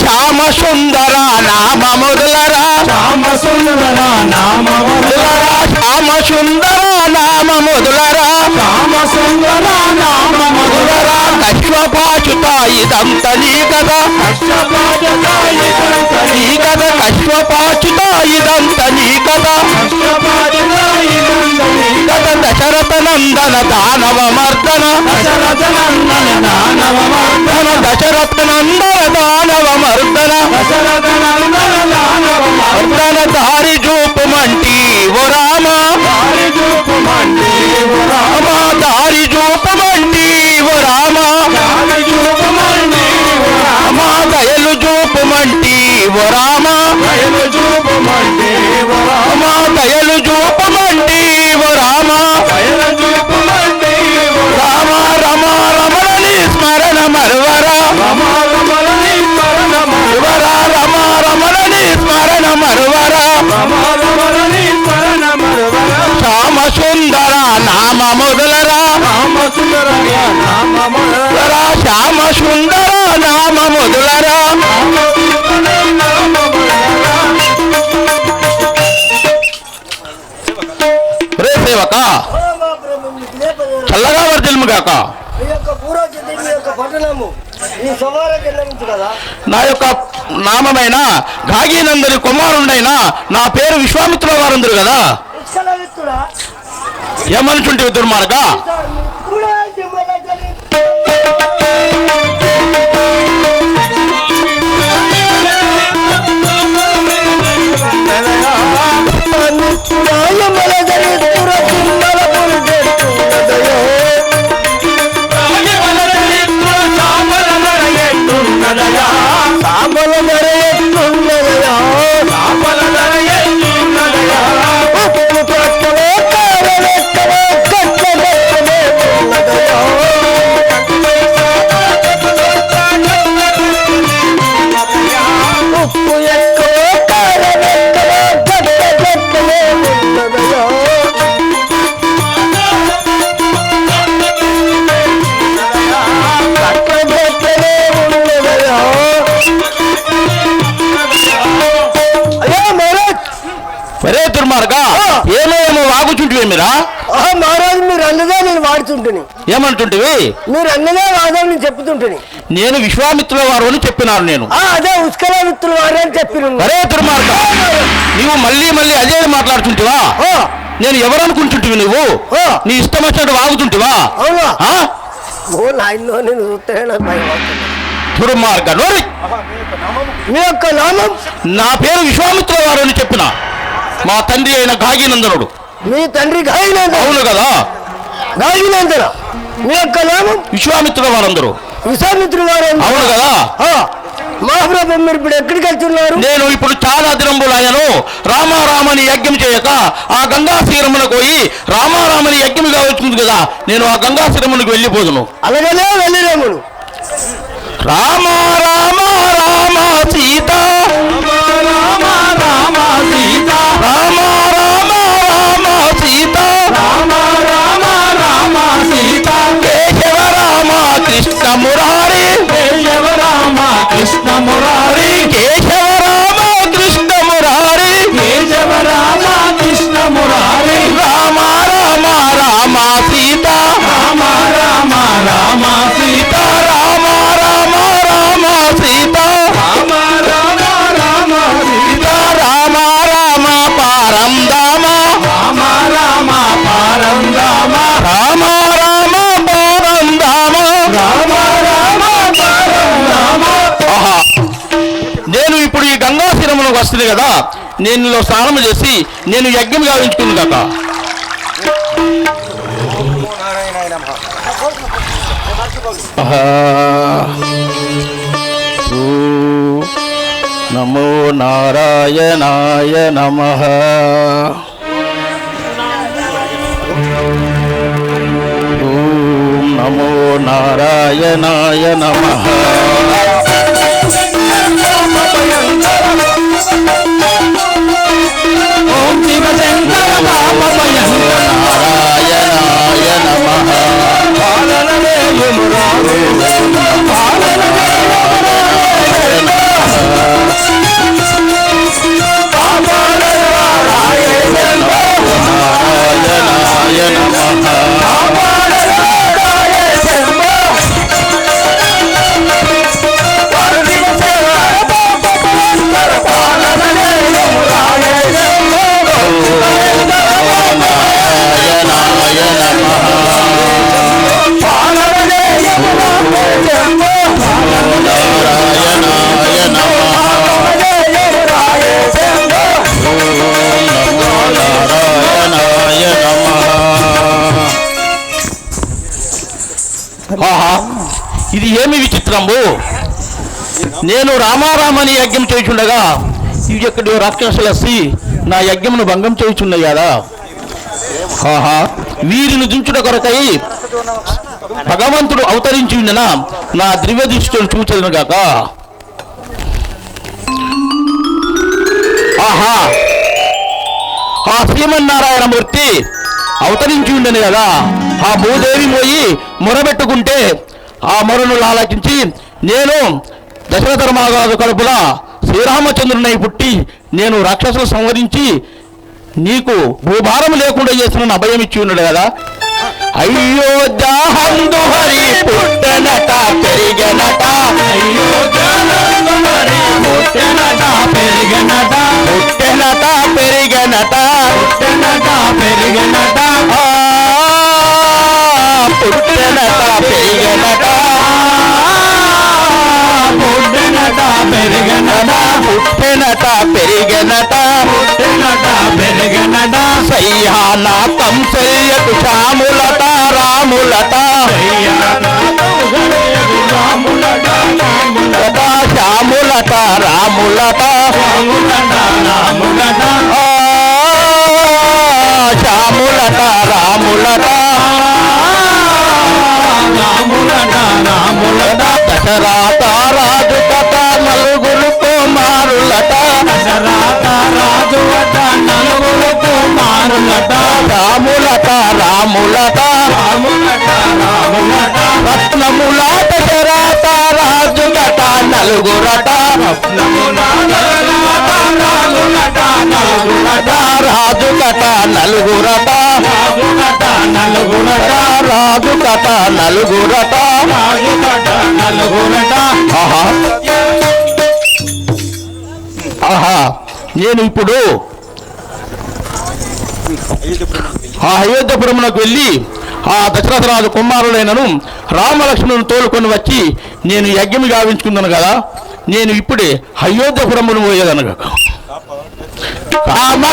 శ్యామ సుందర నామ మొదలరా శ్యామ సుందర నామ మొదలరా శ్యామ సుందర శ్యామ సుందర నామ మొదలరా కశ్వపాచుత ఇదంత నీ కదా నీ కథ కశ్వపాచుత ఇదంత నీ కథ దశరథ నందన దానవ మర్దన దశరథ నందన దానవ ధన దశరథ నందన దానవ మర్దన దశరథ నందన దానవ మర్దన దారి చూపుమంటి ఓ రామ. వారి చూపుమంటి రామ. దారి చూపుమంటి శ్యామ సుందర నామ మొదలరా రే సేవక చల్లగా వర్జల్ము కాక నా యొక్క నామమైన ఘాగీనందరి కుమారుడైన నా పేరు విశ్వామిత్రుల వారందరు కదా? ఇచ్చలవిత్తుడా ఏమనుచుంటే దుర్మార్గ? Thank you. ఏమంటుంటివి మీరు అన్నదే వాదం నేను చెప్తుంటుని. నేను విశ్వామిత్రుల వారు అని చెప్పినాను నేను. ఆ, అదే ఉస్కల మిత్రులు వారు అని చెప్పిన ఒరే దుర్మార్గ. నీవు మళ్ళీ మళ్ళీ అదే మాట్లాడుతుంటివా? నేను ఎవరు అనుకుంటుంటివి నువ్వు. నీ ఇష్టం వచ్చినట్టు వాగుతుంటివా. దుర్మార్గ. నోరి మీ యొక్క నామం? నా పేరు విశ్వామిత్రుల వారు అని చెప్పిన మా తండ్రి అయిన ఘాగీనందనుడు మీ తండ్రి గాయనంద అవును కదా? గాయనందన మీ యొక్క నామం విశ్వామిత్రుల వారందరూ విశ్వామిత్రులు వారు అవును కదా? మహాప్రభు మీరు ఇప్పుడు ఎక్కడికి వెళ్తున్నారు? నేను ఇప్పుడు చాలా దినంబులాయను రామారామని యజ్ఞం చేయక ఆ గంగా తీరమునకు పోయి రామారామని యజ్ఞం కావచ్చుంది కదా నేను ఆ గంగా తీరమునకు వెళ్ళిపోదును. అలాగనే వెళ్ళిరేమును రామ రామ రామ సీత. తీరములకు కదా? నేను స్నానం చేసి నేను యజ్ఞం గావించుకుని కదా? నమో నారాయణాయ నమ. నమో నారాయణాయ నమ. ఇది ఏమి విచిత్రము? నేను రామారామని యజ్ఞం చేయుచుండగా ఇవి ఎక్కడి రాక్షసులసి నా యజ్ఞమును భంగం చేయుచున్నాయి కదా ఆహా వీరిని దించుట కొరకై భగవంతుడు అవతరించి ఉండన నా దివ్య దృష్టిని చూచలను గాక. ఆహా ఆ శ్రీమన్నారాయణమూర్తి అవతరించి ఉండను కదా. ఆ భూదేవి పోయి మొరబెట్టుకుంటే ఆ మరణులు ఆలకించి నేను దశరథ మహారాజు కడుపుల శ్రీరామచంద్రునై పుట్టి నేను రాక్షసులు సంవరించి నీకు భూభారం లేకుండా చేసిన అభయం ఇచ్చి ఉన్నాడు కదా. అయ్యో జాహందు హరి పుట్టనట పెరిగనట. అయ్యో పుట్టనట పెరిగనట. పుట్టనట పెరిగనట పుట్టనట పెరిగనట పుట్టనట పెరిగనట. పెరిగనట పుట్టనట పెరిగనట పుట్టనట పెరిగనట సయ్యాన కంసయ్యకు శ్యాములత రాములత? రాములత? శ్యాములత రాములత? రాములత? ఆ, శ్యాములత రాములత? రాములత రాములత? దశరాత రాజు కథ నలుగురు కుమారులత దశరాత రాజు కథ నలుగురు కుమారులత రాములత రాములత రాములత రాములత రత్నముల దశరాత రాజు కథ నలుగురట రాజు కథ నలుగురట నలుగురట రాజు కథ నలుగురట రాజు కథ నలుగురట ఆహా. ఆహా. నేను ఇప్పుడు ఆ అయోధ్యపురమునకు వెళ్ళి ఆ దశరథరాజు కుమారులైనను రామలక్ష్మణుని తోలుకొని వచ్చి నేను యజ్ఞం గావించుకున్నాను కదా నేను ఇప్పుడే అయోధ్యపురమును పోయేదనగా. రామ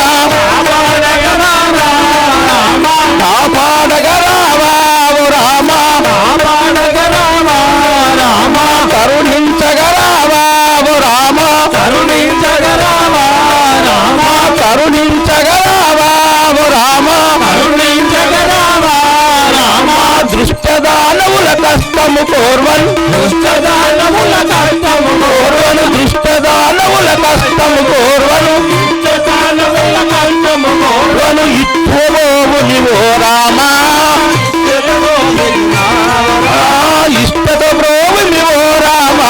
కష్టము కోర్వన్ దృష్టదానవుల కష్టము కోర్వను దృష్టదానవుల కష్టము కోర్వను దృష్టదానవుల కష్టము కోర్వను ఇట్టువోవు నీవో రామా ఇష్టత బ్రోవు నీవో రామా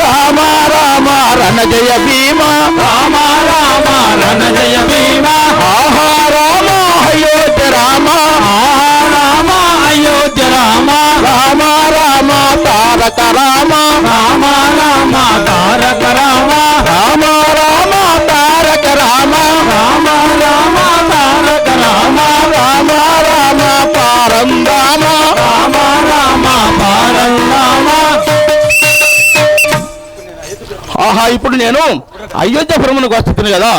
రామ రామ రణ జయ భీమ రామ రామ రణ జయ రామ రామ తారక రామ రామ రామ తారక రామ రామ రామ తారక రామ రామ రామ పారం రామ రామ రామ పారం రామ ఆహా ఇప్పుడు నేను అయోధ్యపురమునకు వస్తున్నాను కదా.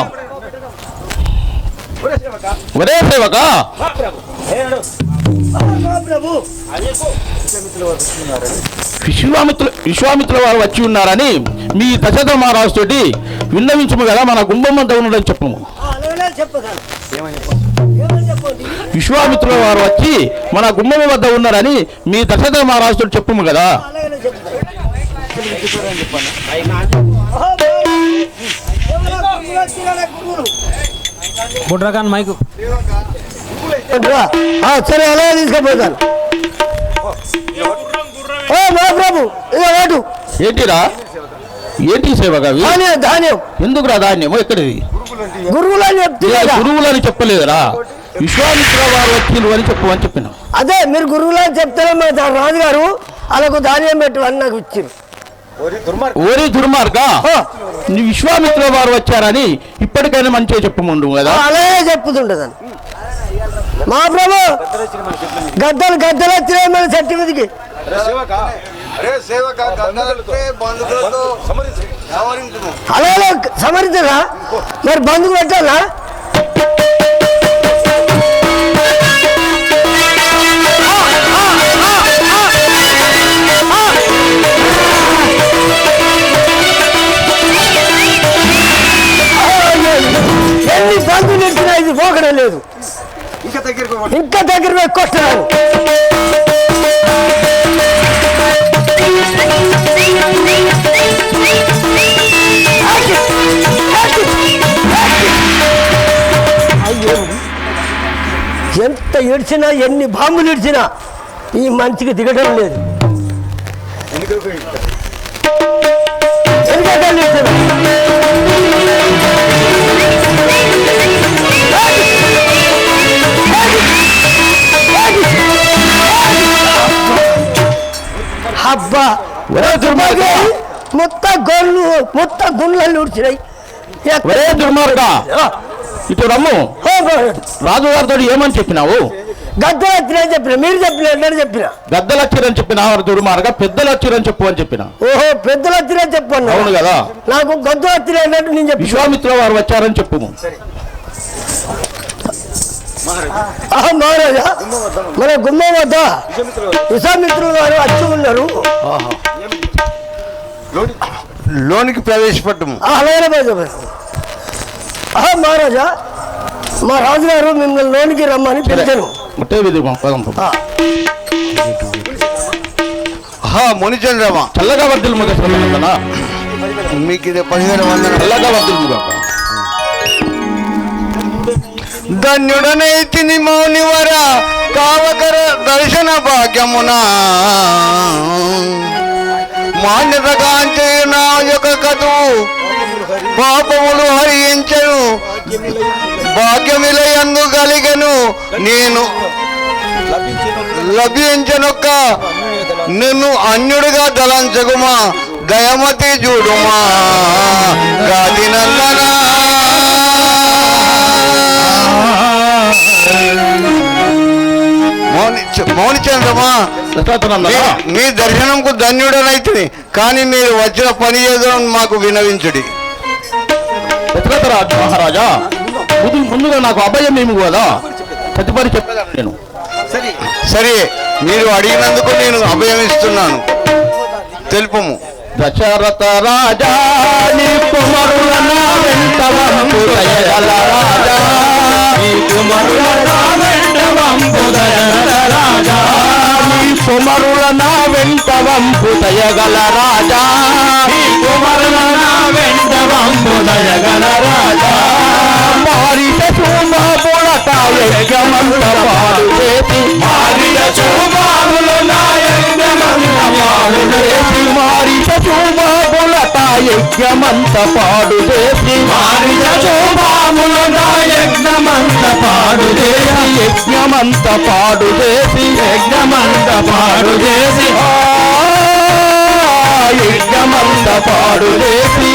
ఒరే సేవక. ప్రభు. విశ్వామిత్ర విశ్వామిత్రుల వారు వచ్చి ఉన్నారని మీ దశరథ మహారాజు తోటి విన్నవించము కదా మన గుంభం అంతా ఉన్నదని చెప్పము. విశ్వామిత్రుల వారు వచ్చి మన గుమ్మం వద్ద ఉన్నారని మీ దశరథ మహారాజు తోటి చెప్పము కదా. బుడ్రకాన్ మైకు. సరే అలాగే తీసుకుపోతాను ఓ మా ప్రభు ఇక ఓటు. ఏంటిరా? ఏంటి అవి? ధాన్యం ధాన్యం. ఎందుకురా ధాన్యము ఎక్కడిది? గురువులు అని ఇలా చెప్తున్నా గురువులని చెప్పలేదురా. విశ్వామిత్ర వారు వచ్చిండ్రు అని చెప్పు అని చెప్పిన. అదే మీరు గురువులు అని చెప్తారా మా రాజుగారు అలాగ ధాన్యం పెట్టు అని నాకు ఇచ్చారు ఓరి దుర్మార్గ? విశ్వామిత్ర వారు వచ్చారని ఇప్పటికైనా మంచిగా చెప్పమండు కదా? అలాగే చెప్పుతుండదని మా ప్రభు గద్దలు గద్దలు వచ్చినాయి మన చెట్టు మీదకి. అలా సమరించరా మరి బంధువు పెట్టాలా? ఎన్ని బంధువులు ఇది పోకడం లేదు. ఇంకా దగ్గర అయ్యో ఎంత ఏడ్చినా ఎన్ని బాంబులు ఇడ్చినా ఈ మనిషికి దిగడం లేదు. ఎందుకంటే అబ్బా మొత్త గొల్లు మొత్త గుండ్లన్నీ ఉడిచినాయి ఒరే దుర్మార్గ ఇటు రమ్ము రాజు గారితో ఏమని చెప్పినావు గద్దలు వచ్చినాయని చెప్పిన మీరు చెప్పిన చెప్పిన గద్దలు వచ్చిరని చెప్పిన దుర్మార్గ పెద్దలు వచ్చిరని చెప్పు అని చెప్పిన ఓహో పెద్దలు వచ్చినాయని చెప్పాను అవును కదా నాకు గద్దలు వచ్చినాయి అన్నట్టు నేను చెప్పి విశ్వామిత్ర వారు వచ్చారని చెప్పు మహారాజా. మన గుమ్మం వద్ద విశ్వామిత్రులు గారు వచ్చి ఉన్నారు. లోనికి ప్రవేశపెట్టము. అలాగే మహారాజా. మా రాజుగారు మిమ్మల్ని లోనికి రమ్మని పిలిచాను హా మునిచంద్రమా. చల్లగా వర్దిల్ ముగసనా మీకు ఇది పదిహేను వందల చల్లగా వర్దిల్ ముగాక ధన్యుడనైతిని మౌనివర కావకర దర్శన భాగ్యమున. మాన్యతగాంచే నా యొక్క కథు పాపములు హరించను. భాగ్యమిలయందు కలిగను నేను. లభించనొక్క నిన్ను అన్యుడిగా దళంచగుమా దయమతి చూడుమా? గాది నందనా మౌని మౌనిచంద్రమా? మీ దర్శనంకు ధన్యుడనైతిని కానీ మీరు వచ్చిన పని ఏదో మాకు వినవించుడి. దశరథ రాజు మహారాజా ముందు ముందుగా నాకు అభయం ఏమి కదా? తదుపరి చెప్పేదాన్ని నేను. సరే. మీరు అడిగినందుకు నేను అభయమిస్తున్నాను తెలుపము. దశరథ రాజా వెంట వంపు దయగల రాజా కుమరుల నా వెంట వంపు దయగల రాజా మారిత యజ్ఞమంత పాడు చేసి మారిత చూమాబుల నా యజ్ఞమంత పాడు చేసి మారిత చూమాబులట యజ్ఞమంత పాడు చేసి యజ్ఞమంత పాడు చేసి యజ్ఞమంత పాడు చేసి యజ్ఞమంత పాడు చేసి యజ్ఞమంత పాడు చేసి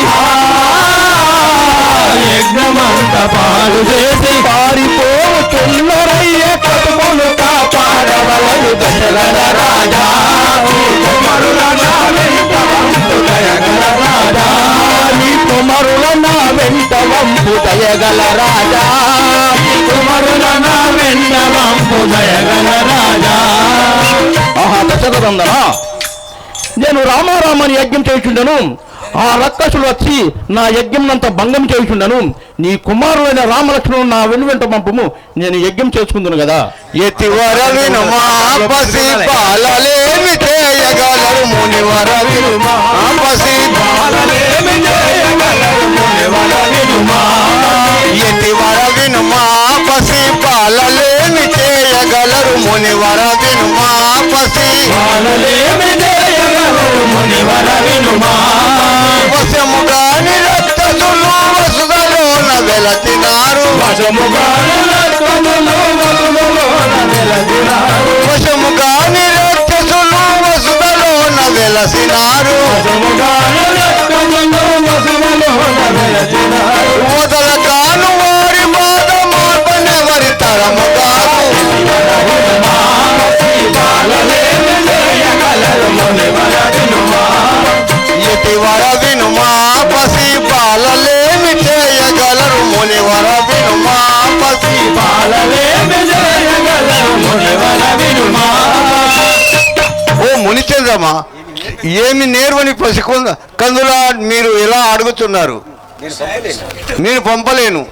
దయగల రాజా. కుమరులన కుమారుల దయగల రాజా. ఆహా దశరథందనా? నేను రామారామని యజ్ఞం చేయుచుండను. ఆ రక్కసులు వచ్చి నా యజ్ఞంనంత భంగం చేయుచుండను. నీ కుమారుడైన రామలక్ష్మణుడు నా వెను వెంట పంపము. నేను యజ్ఞం చేసుకుందును కదా. ఎతి వరవిను మా పసి చేయగలరు? ముని చేయగలరు ముని వరవిను మా పసి వశముగాని రక్తసులు వసుదలోన వెలతినారు వశముగాని రక్తసులు వసుదలోన వెలసినారు. మొదల కాను వారి బాధ వినుమా పసి చేయగలరు వినుమా ఓ మునిచంద్రమా ఏమి నేర్వని పసికొంద కందులా మీరు ఎలా అడుగుతున్నారు? నేను పంపలేను.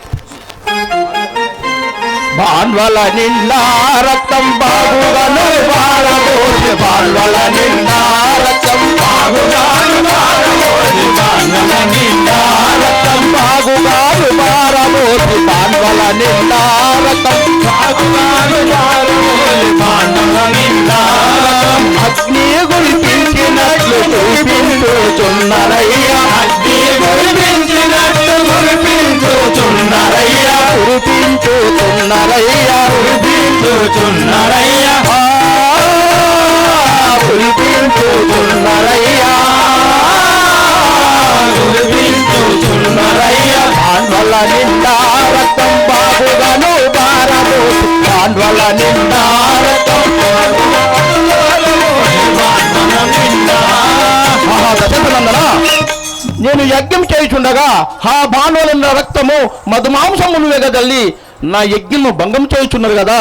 బాన్వల నిండా రక్తం బాగుగాను బారబోసి బాన్వల నిండా రక్తం బాగుగాను బారబోసి బాన్వల నిండా రక్తం బాగుగాను బారబోసి బాన్వల నిండా రక్తం బాగుగాను బారబోసి బాన్వల నిండా రక్తం అగ్ని గురిపించినట్లు కురిపించుచున్నారయ్యా అగ్ని గురిపించినట్లు కురిపించుచున్నారయ్యా కురిపించుచున్నారయ్యా కురిపించుచున్నారయ్యా కురిపించుచున్నారయ్యా పాండ్వల నిండా రక్తం బాబుగాను బారబోసి పాండ్వల నిండా రక్తం దశనందనా నేను యజ్ఞం చేయుచుండగా ఆ బాణువుల రక్తము మధుమాంసమును వెగదల్లి నా యజ్ఞము భంగం చేయుచున్నది కదా.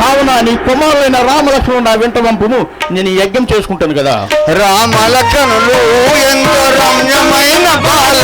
కావున నీ కుమారులైన రామలక్ష్మణుడు నా వెంట పంపును నేను ఈ యజ్ఞం చేసుకుంటాను కదా. రామలక్ష్మణులు ఎంతో రమ్యమైన బాల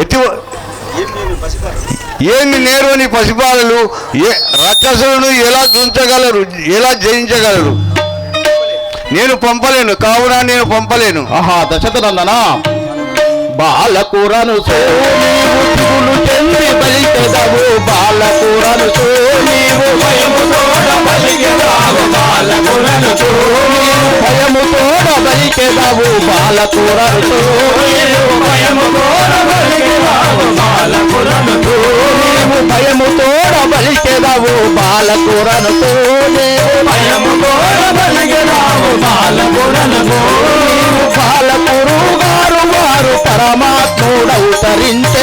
ఎట్టి ఏమి నేరుని పసిపాలలు. ఏ రాక్షసులను ఎలా దుంచగలరు? ఎలా జయించగలరు? నేను పంపలేను కావున నేను పంపలేను. ఆహా దశరథనందనా? బాలకూరను సో చెంది బలికెదవు బాలకూరను సోనీవు బాలకూరను సో భయము తోడ బలికెదవు బాలకూరను సో భయము తోడ బలికెదావు బాలకూరను సో భయము తోడ బలికెదవు బాలకూరను సో భయము తోడ బలికెదవు బాలకూరను వారు పరమాత్ముడవతరించే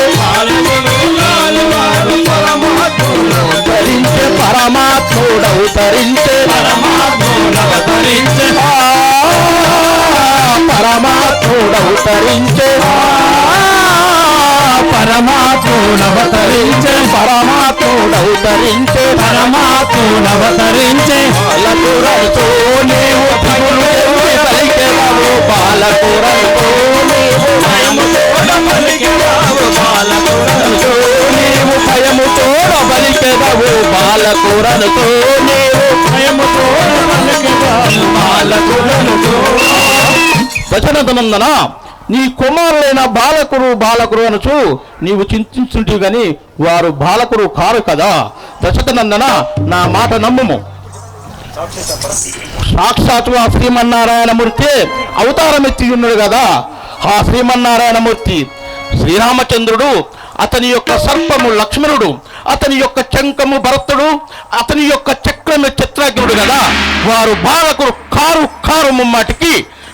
ధరించే పరమాత్ముడవతరించే. పరమాత్ముడవతరించే. పరమాత్ముడవతరించే. పరమాత్ముడవతరించే. పరమాత్ముడవతరించే. బాలకూరతో నీవు బాలకూరతో నీవు నీవు నీ కుమారులైన బాలకురు బాలకురు అనచు నీవు చింతించుంటివి గాని వారు బాలకురు కారు కదా. దశరథనందన నా మాట నమ్ముము. సాక్షాత్తు ఆ శ్రీమన్నారాయణమూర్తి అవతారం ఎత్తి ఉన్నాడు కదా. ఆ శ్రీమన్నారాయణమూర్తి శ్రీరామచంద్రుడు అతని యొక్క సర్పము లక్ష్మణుడు అతని యొక్క చంకము భరతుడు అతని యొక్క చక్రము చిత్రాగ్నుడు కదా. వారు బాలకుడు కారు కారు ముమ్మాటికి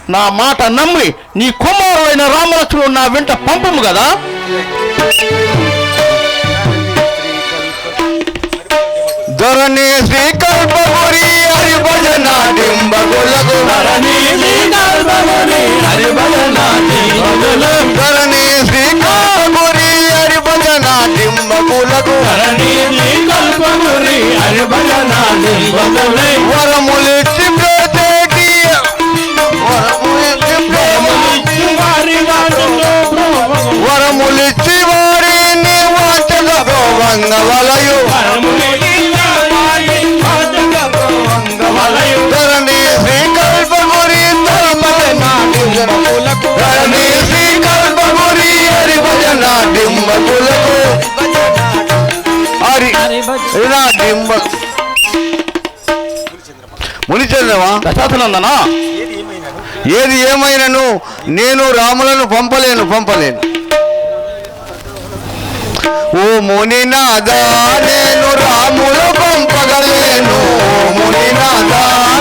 నా మాట నమ్మి నీ కుమారుడైన రామలక్ష్మణుడు నా వెంట పంపము కదా. ధరణి శ్రీకల్పపురి హరి భజన డింబగులకు వరములిచ్చి వారిని వాచక వంగవలయు ధరణి శ్రీకల్పపురి ధరణి శ్రీకల్పపురి హరి డింబకులకు హరి నా మునిచంద్రమా దశాసనందనా ఏది ఏమైనను? నేను రాములను పంపలేను పంపలేను. ఓ మునినాథ నేను రాముల పంపగలేను. మునినాథ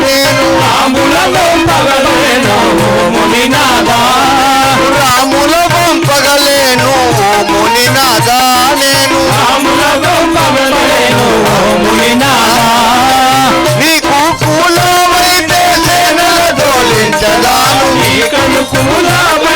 నేను రాములలో పగలేను నీకు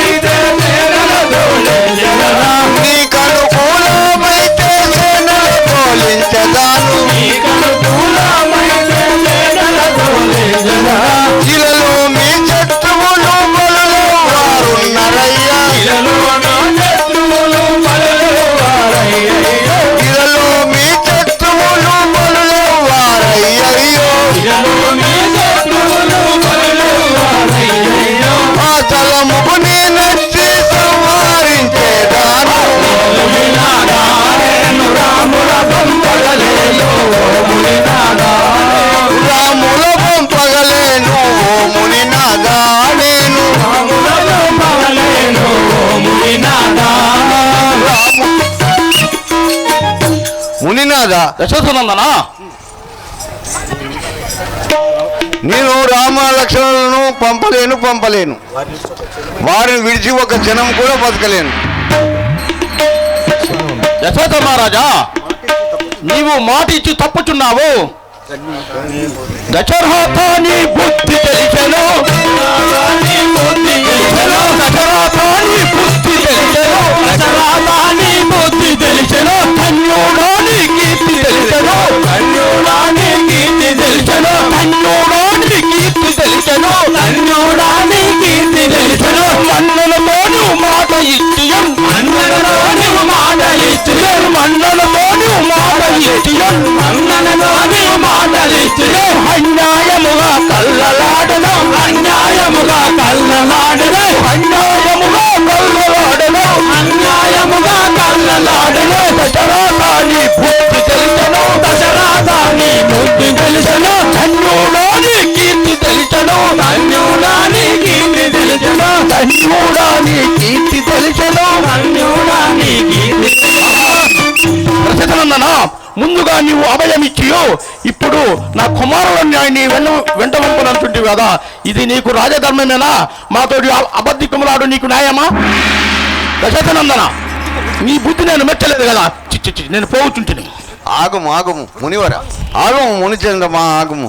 దశరథనందన నేను రామ లక్ష్మణులను పంపలేను పంపలేను. వారిని విడిచి ఒక జనం కూడా బతకలేను. దశరథ మహారాజా నీవు మాట ఇచ్చి తప్పుచున్నావు. దశరథ నీ బుద్ధి తెలిసెను. దశరథ నీ బుద్ధి తెలిసెను. దశరథ నీ బుద్ధి తెలిసెను. ధన్యుడా తెలిసెను ధన్యుడా కీర్తి తెలిసెను. ధన్యుడా కీర్తి తెలిసెను ధన్యుడా కీర్తి తెలిసెను. మన్నలతో మాట ఇచ్చియం అన్నలలో మాట ఇచ్చియు. మాట ఇచ్చియం అన్యాయముగా కల్లలాడను అన్యాయముగా కళ్ళలాడను. తెలుసను ధన్యుడా కీర్తి తెలుసను ధన్యుడా కీర్తి తెలుసను ధన్యుడా కీర్తి తెలుసను ధన్యుడా కీర్తి ప్రసిద్ధనందన ముందుగా నీవు అభయమిచ్చియో ఇప్పుడు నా కుమారులను నీ వెన్న వెంట పంపనంటుంటివి కదా. ఇది నీకు రాజధర్మమేనా? మాతోటి అ- అబద్ధికములాడు నీకు న్యాయమా? దశరథనందన నీ బుద్ధి నేను మెచ్చలేదు కదా. చి నేను పోవుచుంటిని ஆகும் ஆகும்? முனிவர? ஆகும் முனிச்சந்தமா ஆகும்?